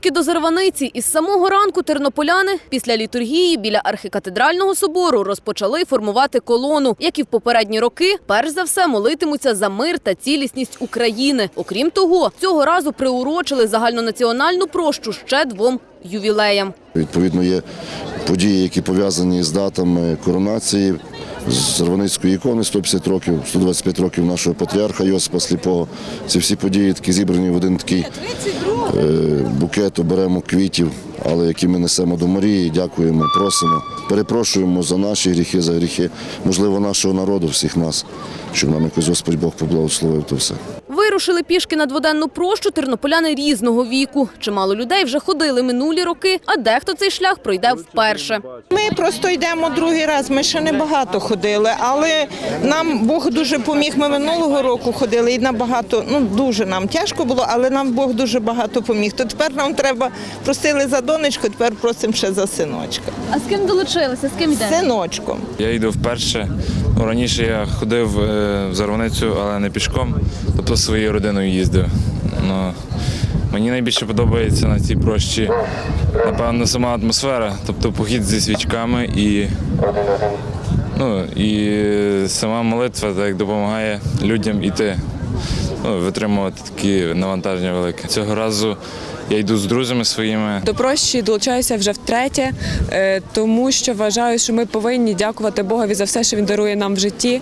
Пішки до Зарваниці із самого ранку тернополяни після літургії біля архікатедрального собору розпочали формувати колону, як і в попередні роки. Перш за все молитимуться за мир та цілісність України. Окрім того, цього разу приурочили загальнонаціональну прощу ще двом ювілеям. Відповідно, є події, які пов'язані з датами коронації з Зарваницької ікони 150 років, 125 років нашого патріарха Йосипа Сліпого. Ці всі події такі зібрані в один такий е, букет, оберемо квітів, але які ми несемо до Марії, дякуємо, просимо, перепрошуємо за наші гріхи, за гріхи, можливо, нашого народу, всіх нас, щоб нам якось Господь Бог поблагословив то все. Вирушили пішки на дводенну прощу тернополяни різного віку. Чимало людей вже ходили минулі роки, а дехто цей шлях пройде вперше. Ми просто йдемо другий раз. Ми ще не багато ходили, але нам Бог дуже поміг. Ми минулого року ходили і набагато, ну дуже нам тяжко було, але нам Бог дуже багато поміг. То тепер нам треба просили за донечку, тепер просимо ще за синочка. А з ким долучилися? З ким Синочком. Я йду вперше. Ну, раніше я ходив е, в Зарваницю, але не пішком, тобто зі своєю родиною їздив. Но мені найбільше подобається на цій прощі, напевно, сама атмосфера, тобто похід зі свічками і, ну, і сама молитва так допомагає людям іти, ну, витримувати такі навантаження велике. Цього разу я йду з друзями своїми. До прощі долучаюся вже втретє, е, тому що вважаю, що ми повинні дякувати Богові за все, що він дарує нам в житті.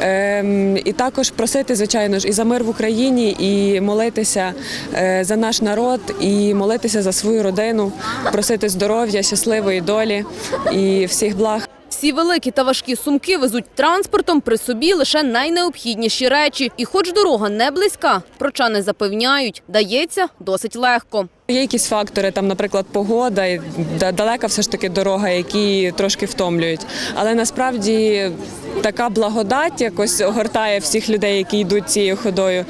Ем, І також просити, звичайно ж, і за мир в Україні, і молитися е, за наш народ, і молитися за свою родину, просити здоров'я, щасливої долі і всіх благ. Всі великі та важкі сумки везуть транспортом при собі лише найнеобхідніші речі. І хоч дорога не близька, прочани запевняють, дається досить легко. Є якісь фактори, там, наприклад, погода, далека все ж таки дорога, які трошки втомлюють. Але насправді така благодать якось огортає всіх людей, які йдуть цією ходою,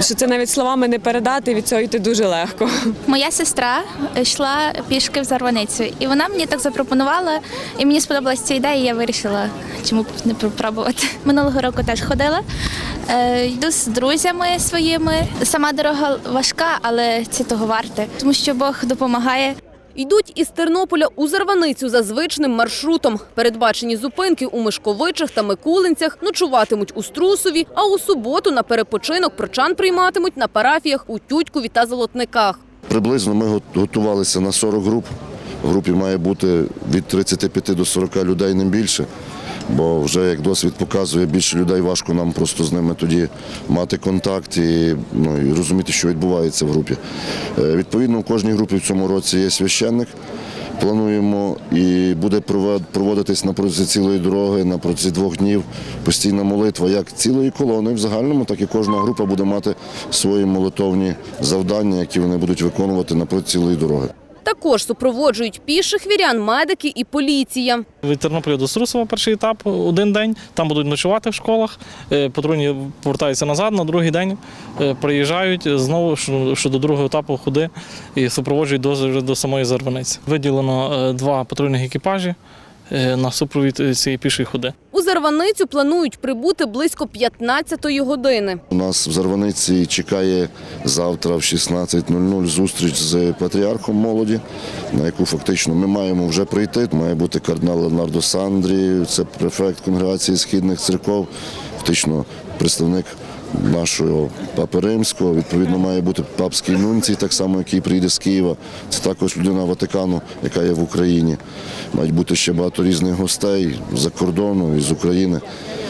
що це навіть словами не передати, від цього йти дуже легко. Моя сестра йшла пішки в Зарваницю, і вона мені так запропонувала, і мені сподобалася ця ідея, і я вирішила, чому б не попробувати. Минулого року теж ходила. Е, йду з друзями своїми. Сама дорога важка, але це того варте, тому що Бог допомагає. Йдуть із Тернополя у Зарваницю за звичним маршрутом. Передбачені зупинки у Мишковичах та Микулинцях ночуватимуть у Струсові, а у суботу на перепочинок прочан прийматимуть на парафіях у Тютькові та Золотниках. Приблизно ми готувалися на 40 груп. В групі має бути від 35 до 40 людей, не більше. Бо вже як досвід показує, більше людей важко нам просто з ними тоді мати контакт і, ну, і розуміти, що відбувається в групі. Е, Відповідно, у кожній групі в цьому році є священник. Плануємо і буде проводитись на протязі цілої дороги, на протязі двох днів постійна молитва, як цілої колони в загальному, так і кожна група буде мати свої молитовні завдання, які вони будуть виконувати на протязі цілої дороги. Також супроводжують піших вірян медики і поліція. Від Тернополя до Струсова перший етап один день. Там будуть ночувати в школах. Е, Патрульні повертаються назад на другий день, е, приїжджають знову що до другого етапу ходи і супроводжують до, до самої Зарваниці. Виділено е, два патрульних екіпажі на супровід цієї пішої ходи. Зарваницю планують прибути близько 15-ї години. У нас в Зарваниці чекає завтра в 16.00 зустріч з патріархом молоді, на яку фактично ми маємо вже прийти. Має бути кардинал Леонардо Сандрі, це префект конгрегації східних церков, фактично представник нашого папи римського. Відповідно, має бути папський нунцій, так само, який прийде з Києва. Це також людина Ватикану, яка є в Україні. Мають бути ще багато різних гостей з-за кордону і з України.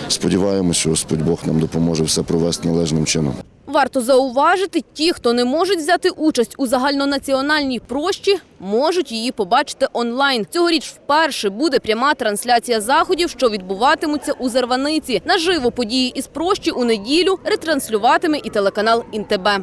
Сподіваємося, що Господь Бог нам допоможе все провести належним чином. Варто зауважити, ті, хто не можуть взяти участь у загальнонаціональній прощі, можуть її побачити онлайн. Цьогоріч вперше буде пряма трансляція заходів, що відбуватимуться у Зарваниці. Наживо події із прощі у неділю ретранслюватиме і телеканал Інтебе.